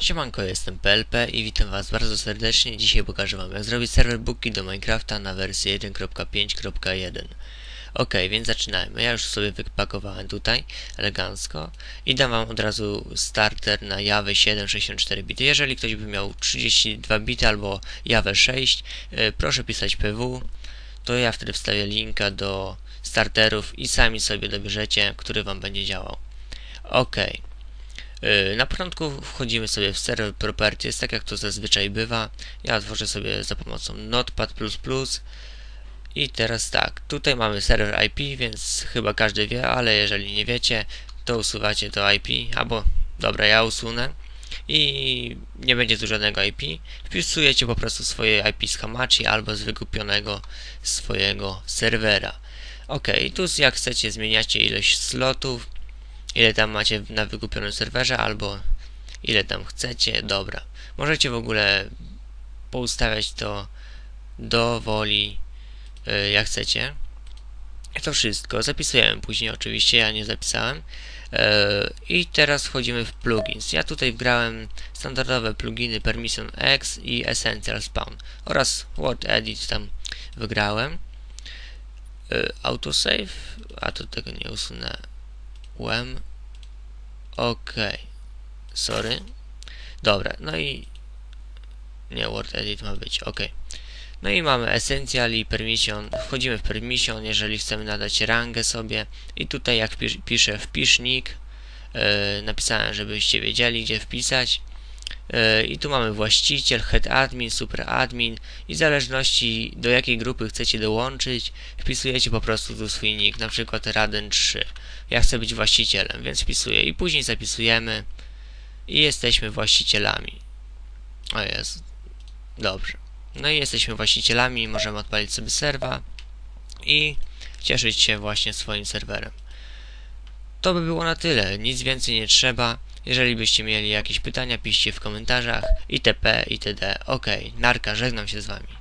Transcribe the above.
Siemanko, jestem PLP i witam was bardzo serdecznie. Dzisiaj pokażę wam jak zrobić serwer booki do Minecrafta na wersję 1.5.1 Ok, więc zaczynajmy. Ja już sobie wypakowałem tutaj elegancko i dam wam od razu starter na Java 7 64 bity. Jeżeli ktoś by miał 32 bity albo Java 6, yy, proszę pisać PW, to ja wtedy wstawię linka do starterów i sami sobie dobierzecie, który wam będzie działał. Ok. Y, na początku wchodzimy sobie w server properties, tak jak to zazwyczaj bywa. Ja otworzę sobie za pomocą notepad++ i teraz tak, tutaj mamy serwer IP, więc chyba każdy wie, ale jeżeli nie wiecie, to usuwacie to IP, albo dobra, ja usunę i nie będzie tu żadnego IP. Wpisujecie po prostu swoje IP z Hamachi albo z wykupionego swojego serwera. Ok, tu jak chcecie zmieniacie ilość slotów, ile tam macie na wykupionym serwerze, albo ile tam chcecie, dobra. Możecie w ogóle poustawiać to do woli, yy, jak chcecie. To wszystko. Zapisujemy później, oczywiście, ja nie zapisałem. Yy, I teraz wchodzimy w plugins. Ja tutaj wgrałem standardowe pluginy Permission X i Essential Spawn oraz Word Edit tam wygrałem. Yy, autosave, a to tego nie usunę wem ok sorry. Dobra, no i nie, word edit ma być, ok no i mamy essential i permission. Wchodzimy w permission, jeżeli chcemy nadać rangę sobie. I tutaj jak pisz, piszę wpisznik yy, napisałem, żebyście wiedzieli gdzie wpisać i tu mamy właściciel, head admin, super admin i w zależności do jakiej grupy chcecie dołączyć wpisujecie po prostu tu swój nick, na przykład Raden 3 ja chcę być właścicielem, więc wpisuję i później zapisujemy i jesteśmy właścicielami. O jest. Dobrze. No i jesteśmy właścicielami, możemy odpalić sobie serwa i cieszyć się właśnie swoim serwerem. To by było na tyle, nic więcej nie trzeba. Jeżeli byście mieli jakieś pytania, piszcie w komentarzach itp. itd. Ok, narka, żegnam się z wami.